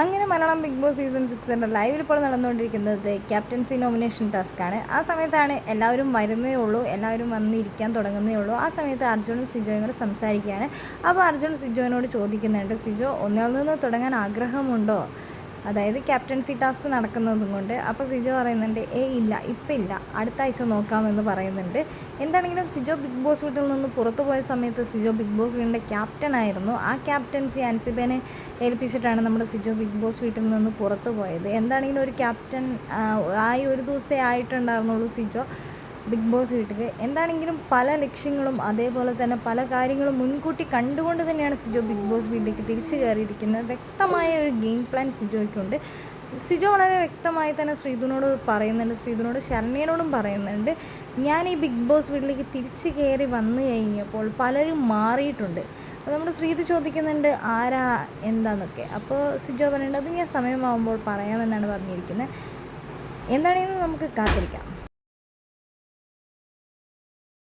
അങ്ങനെ Malayalam Bigg Boss season സിക്സിന്റെ ലൈവിൽ ഇപ്പോൾ നടന്നുകൊണ്ടിരിക്കുന്നത് ക്യാപ്റ്റൻസി നോമിനേഷൻ ടാസ്ക് ആണ് ആ സമയത്താണ് എല്ലാവരും വരുന്നേ ഉള്ളൂ എല്ലാവരും വന്നിരിക്കാൻ തുടങ്ങുന്നേ ഉള്ളൂ. ആ സമയത്ത് അർജുനും സിജോയും കൂടെ സംസാരിക്കുകയാണ്. അപ്പോൾ അർജുൻ സിജോനോട് ചോദിക്കുന്നുണ്ട് സിജോ ഒന്നിൽ നിന്ന് തുടങ്ങാൻ ആഗ്രഹമുണ്ടോ? അതായത് ക്യാപ്റ്റൻസി ടാസ്ക് നടക്കുന്നതും കൊണ്ട്. അപ്പോൾ സിജോ പറയുന്നുണ്ട് ഏ ഇല്ല ഇപ്പം ഇല്ല. അടുത്ത ആഴ്ച നോക്കാമെന്ന് പറയുന്നുണ്ട്. എന്താണെങ്കിലും സിജോ ബിഗ് ബോസ് വീട്ടിൽ നിന്ന് പുറത്തു പോയ സമയത്ത് സിജോ ബിഗ് ബോസ് വീടിന്റെ ക്യാപ്റ്റൻ ആയിരുന്നു. ആ ക്യാപ്റ്റൻസി അൻസിബേനെ ഏൽപ്പിച്ചിട്ടാണ് നമ്മുടെ സിജോ ബിഗ് ബോസ് വീട്ടിൽ നിന്ന് പുറത്തു പോയത്. എന്താണെങ്കിലും ഒരു ക്യാപ്റ്റൻ ആയി ഒരു ദിവസമേ ആയിട്ടുണ്ടായിരുന്നുള്ളൂ സിജോ. ബിഗ് ബോസ് വീട്ടിൽ എന്താണെങ്കിലും പല ലക്ഷ്യങ്ങളും അതേപോലെ തന്നെ പല കാര്യങ്ങളും മുൻകൂട്ടി കണ്ടുകൊണ്ട് തന്നെയാണ് സിജോ ബിഗ് ബോസ് വീട്ടിലേക്ക് തിരിച്ചു കയറിയിരിക്കുന്നത്. വ്യക്തമായ ഒരു ഗെയിം പ്ലാൻ സിജോയ്ക്കുണ്ട്. സിജോ വളരെ വ്യക്തമായി തന്നെ ശ്രീധുനോട് പറയുന്നുണ്ട്. ശ്രീധുനോട് ശരണ്യനോടും പറയുന്നുണ്ട്. ഞാൻ ഈ ബിഗ് ബോസ് വീട്ടിലേക്ക് തിരിച്ചു കയറി വന്നു കഴിഞ്ഞപ്പോൾ പലരും മാറിയിട്ടുണ്ട്. അപ്പോൾ നമ്മുടെ ശ്രീധു ചോദിക്കുന്നുണ്ട് ആരാ? എന്താന്നൊക്കെ. അപ്പോൾ സിജോ പറയുന്നുണ്ട് അത് ഞാൻ സമയമാകുമ്പോൾ പറയാമെന്നാണ് പറഞ്ഞിരിക്കുന്നത്. എന്താണെങ്കിലും നമുക്ക് കാത്തിരിക്കാം.